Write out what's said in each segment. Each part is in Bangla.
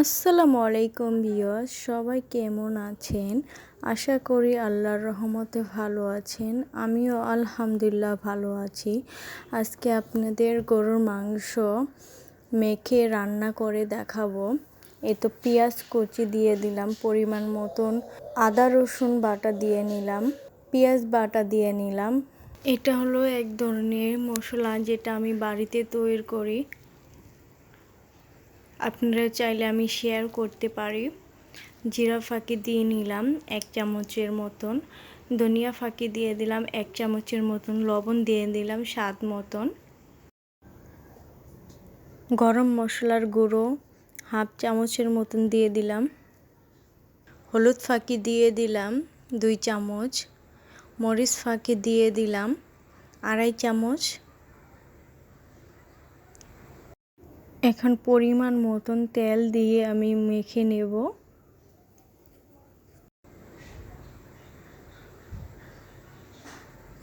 আসসালামু আলাইকুম বিয়স সবাই কেমন আছেন? আশা করি আল্লাহর রহমতে ভালো আছেন। আমিও আলহামদুলিল্লাহ ভালো আছি। আজকে আপনাদের গরুর মাংস মেখে রান্না করে দেখাবো। এ তো পেঁয়াজ কুচি দিয়ে দিলাম, পরিমাণ মতন আদা, রসুন বাটা দিয়ে নিলাম, পেঁয়াজ বাটা দিয়ে নিলাম। এটা হলো এক ধরনের মশলা যেটা আমি বাড়িতে তৈরি করি। আপনারা চাইলে আমি শেয়ার করতে পারি। জিরা ফাঁকি দিয়ে নিলাম এক চামচের মতন। ধনিয়া ফাঁকি দিয়ে দিলাম এক চামচের মতন। লবণ দিয়ে দিলাম স্বাদ মতন। গরম মশলার গুঁড়ো হাফ চামচের মতন দিয়ে দিলাম। হলুদ ফাঁকি দিয়ে দিলাম দুই চামচ। মরিচ ফাঁকি দিয়ে দিলাম আড়াই চামচ। এখন পরিমাণ মতন তেল দিয়ে আমি মেখে নেব।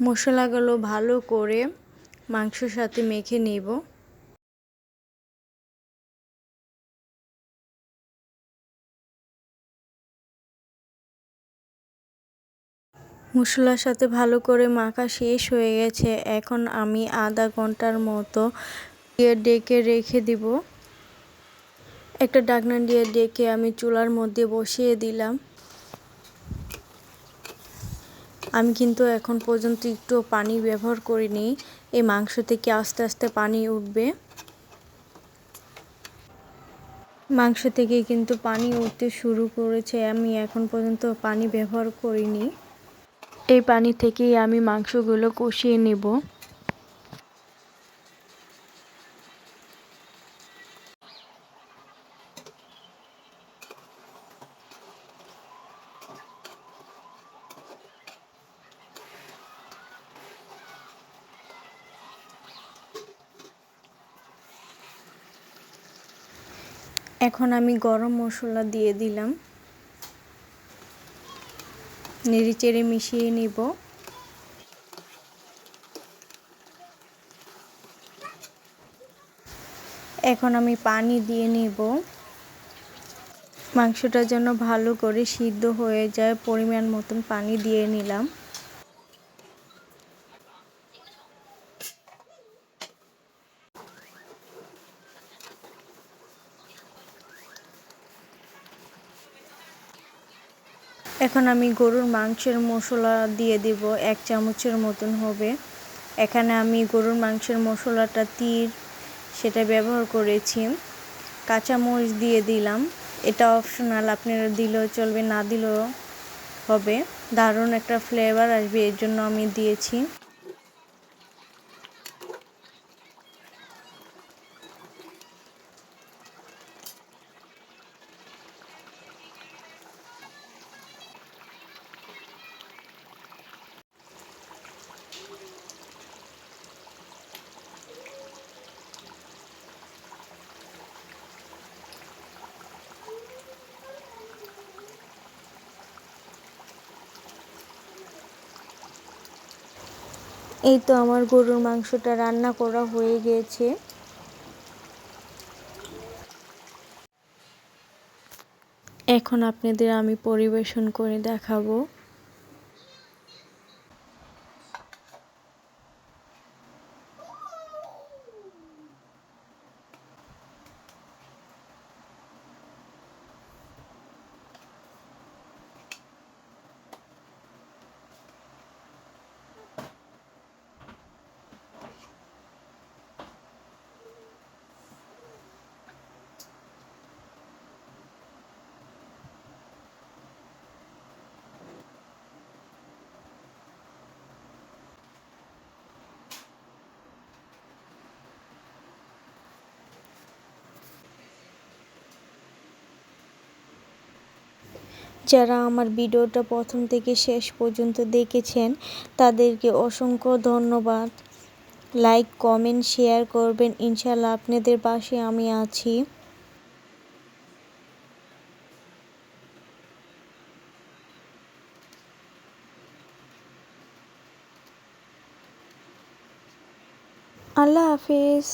মশলাগুলো ভালো করে মাংসর সাথে মেখে নেব। মশলার সাথে ভালো করে মাখা শেষ হয়ে গেছে। এখন আমি আধা ঘণ্টার মতো দিয়ে ডেকে রেখে দিব। একটা ডাকনা দিয়ে ডেকে আমি চুলার মধ্যে বসিয়ে দিলাম। আমি কিন্তু এখন পর্যন্ত একটু পানি ব্যবহার করিনি। এই মাংস থেকে আস্তে আস্তে পানি উঠবে। মাংস থেকে কিন্তু পানি উঠতে শুরু করেছে। আমি এখন পর্যন্ত পানি ব্যবহার করিনি। এই পানি থেকেই আমি মাংসগুলো কষিয়ে নেব। এখন আমি গরম মশলা দিয়ে দিলাম। নেড়েচেড়ে মিশিয়ে নিব। এখন আমি পানি দিয়ে নিব। মাংসটা যেন ভালো করে সিদ্ধ হয়ে যায়, পরিমাণ মতন পানি দিয়ে নিলাম। এখন আমি গরুর মাংসের মশলা দিয়ে দিব, এক চামচের মতন হবে। এখানে আমি গরুর মাংসের মশলাটা তীর, সেটা ব্যবহার করেছি। কাঁচামরিচ দিয়ে দিলাম। এটা অপশনাল, আপনারা দিলেও চলবে, না দিলেও হবে। দারুণ একটা ফ্লেভার আসবে, এর জন্য আমি দিয়েছি। এই তো আমার গরুর মাংসটা রান্না করা হয়ে গিয়েছে এখন আপনাদের আমি পরিবেশন করে দেখাবো। যারা আমার ভিডিওটা প্রথম থেকে শেষ পর্যন্ত দেখেছেন, তাদেরকে অসংখ্য ধন্যবাদ। লাইক, কমেন্ট, শেয়ার করবেন। ইনশাল্লাহ আপনাদের পাশে আমি আছি। আল্লাহ হাফিজ।